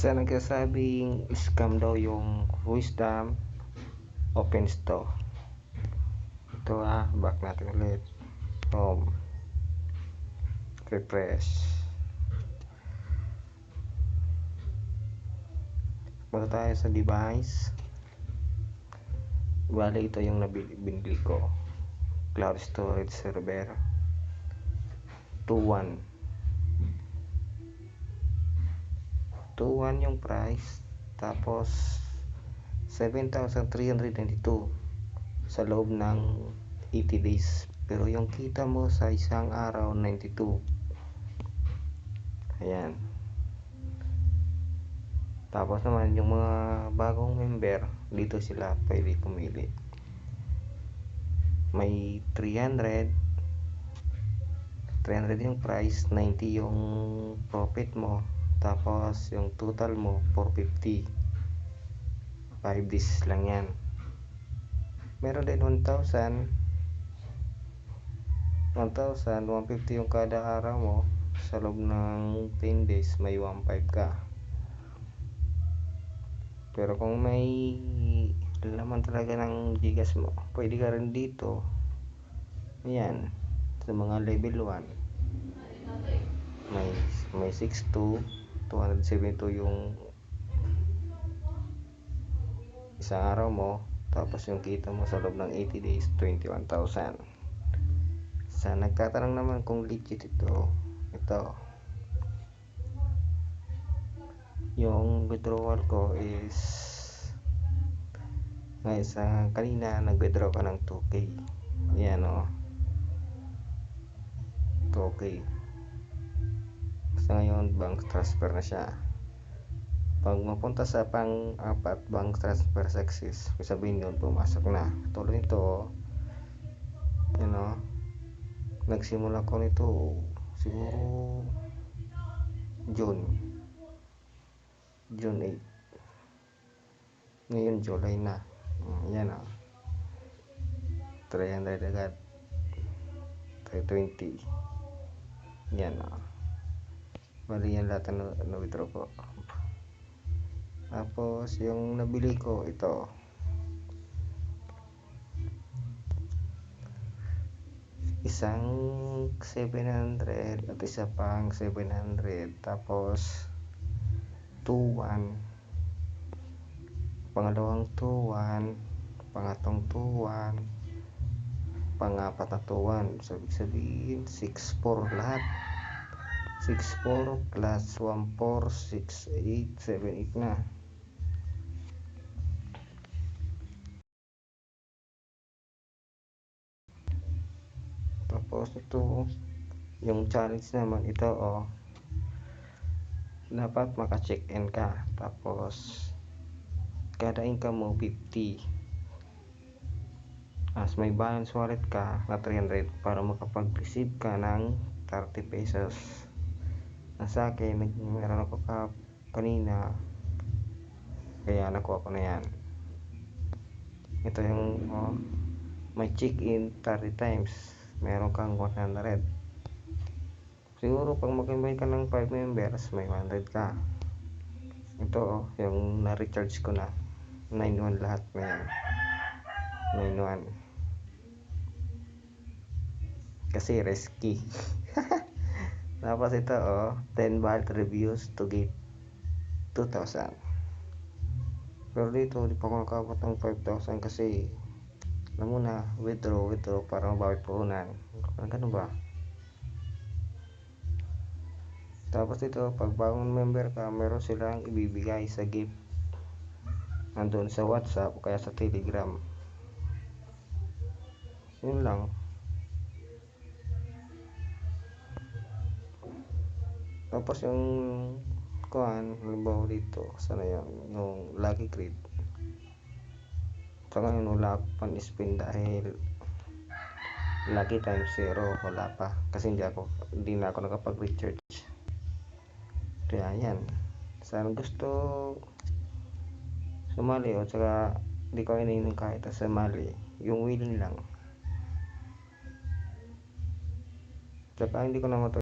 Sa nagsasabing scam daw yung wisdom opens to. Ito ah, back natin ulit. Home. Refresh. Punta tayo sa device. Bali ito yung nabili binili ko. Cloud storage server. 21. 21 yung price. Tapos 7,392 sa loob ng 80 days. Pero yung kita mo sa isang araw 92. Ayan. Tapos naman yung mga bagong member, dito sila pwede pumili. May 300 300 yung price, 90 yung profit mo. Tapos yung total mo 450. 5 days lang yan. Meron din 1,000 1,000, 150 yung kada araw mo. Sa loob ng 10 days may 1,500 ka. Pero kung may laman talaga ng gigas mo pwede ka rin dito. Ayan sa mga level 1 may may 62 272 yung isang araw mo tapos yung kita mo sa loob ng 80 days 21,000 sa nagtatanong naman kung legit ito ito. Yung withdrawal ko is ngayon sa kanina nag withdraw ka ng 2k yan o 2k sa ngayon bank transfer na siya. Pag mapunta sa pang apat bank transfer success sabihin yun pumasok na. Tulad nito you know nagsimula ko nito siguro June. June 8 ngayon July na. Hmm, yan o 300 agad. 320 yan o bali yan lahat na, na withdraw ko tapos yung nabili ko ito. Isang 700 at isa pang 700 tapos 2-1 pangalawang 2-1 pangatong 2-1 pangapat na 2-1 so sabihin 6-4 lahat 6-4 plus 1-4 6-8 7-8 na. Tapos ito yung challenge naman ito oh. Dapat maka check in ka. Tapos kada income mo 50 as may balance wallet ka na 300 para makapag receive ka ng 30 pesos sa akin meron ako ka kanina. Kaya nakuha ko na yan. Ito yung oh, may check in 30 times. Meron kang 100 siguro pag mag-invite ka ng 5 members may 100 ka. Ito oh, yung na-recharge ko na. 9-1 lahat na yan. 9-1 kasi risky tapos ito oh 10 vault reviews to get 2,000 pero dito di pa ako nakabot ng 5,000 kasi alam mo na withdraw withdraw para mabawi puhunan. Ganun ba? Tapos ito pag bagong member ka meron silang ibibigay sa gift. Nandun sa whatsapp o kaya sa telegram. Yun lang tapos yung kuhan halimbawa dito sana yan yung lucky sa ngayon wala pang spin dahil lucky times 0 wala pa. Kasi hindi ako hindi na ako nakapag recharge kaya yan. Sana gusto sumali o tsaka hindi ko iniinom kahit sa mali yung willing lang. Tsaka hindi ko naman to